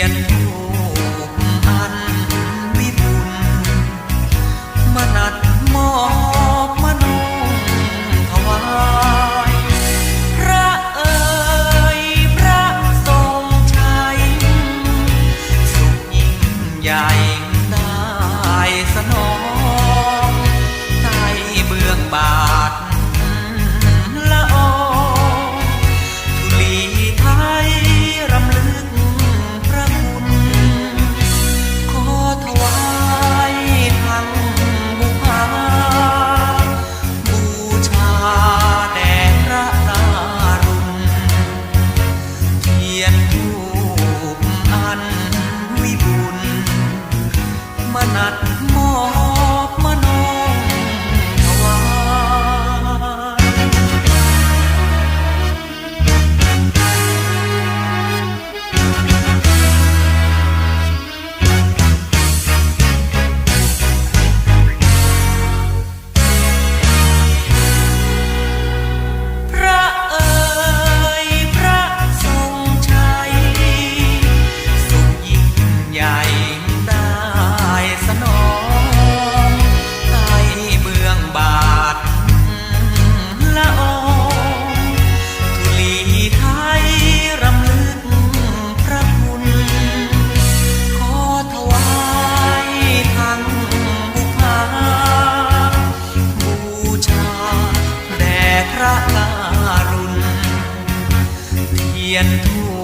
ียนรูปอันวิบุญมนัดมอบมนุงถวายพระเอ๋ยพระทรงชัยสุขยิ่งใหญ่ได้สนองใต้เบื้องบา มนัด ระการุณเทียนทู